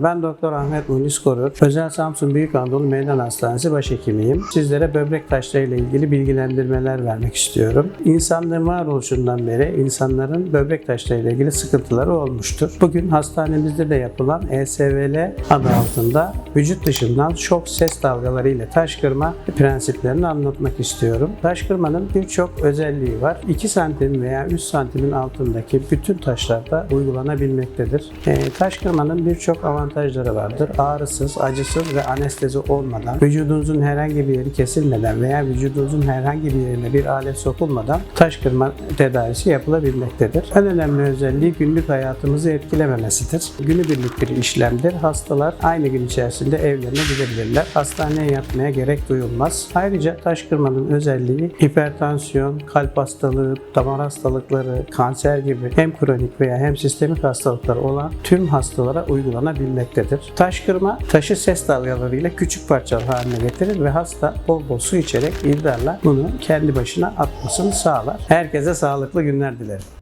Ben Doktor Ahmet Munis Korur. Özel Samsun Büyük Anadolu Meydan Hastanesi başhekimiyim. Sizlere böbrek taşları ile ilgili bilgilendirmeler vermek istiyorum. İnsanlığın varoluşundan beri insanların böbrek taşları ile ilgili sıkıntıları olmuştur. Bugün hastanemizde de yapılan ESVL adı altında vücut dışından şok ses dalgaları ile taş kırma prensiplerini anlatmak istiyorum. Taş kırmanın birçok özelliği var. 2 santim veya 3 santimin altındaki bütün taşlarda uygulanabilmektedir. Ee, taş kırmanın birçok avantajları vardır. Ağrısız, acısız ve anestezi olmadan, vücudunuzun herhangi bir yeri kesilmeden veya vücudunuzun herhangi bir yerine bir alet sokulmadan taş kırma tedavisi yapılabilmektedir. En önemli özelliği günlük hayatımızı etkilememesidir. Günübirlik bir işlemdir. Hastalar aynı gün içerisinde evlerine gidebilirler. Hastaneye yatmaya gerek duyulmaz. Ayrıca taş kırmanın özelliği hipertansiyon, kalp hastalığı, damar hastalıkları, kanser gibi hem kronik veya hem sistemik hastalıklar olan tüm hastalara uygulanabilmektedir. Taş kırma taşı ses dalgalarıyla küçük parçalar haline getirir ve hasta bol bol su içerek idrarla bunu kendi başına atmasını sağlar. Herkese sağlıklı günler dilerim.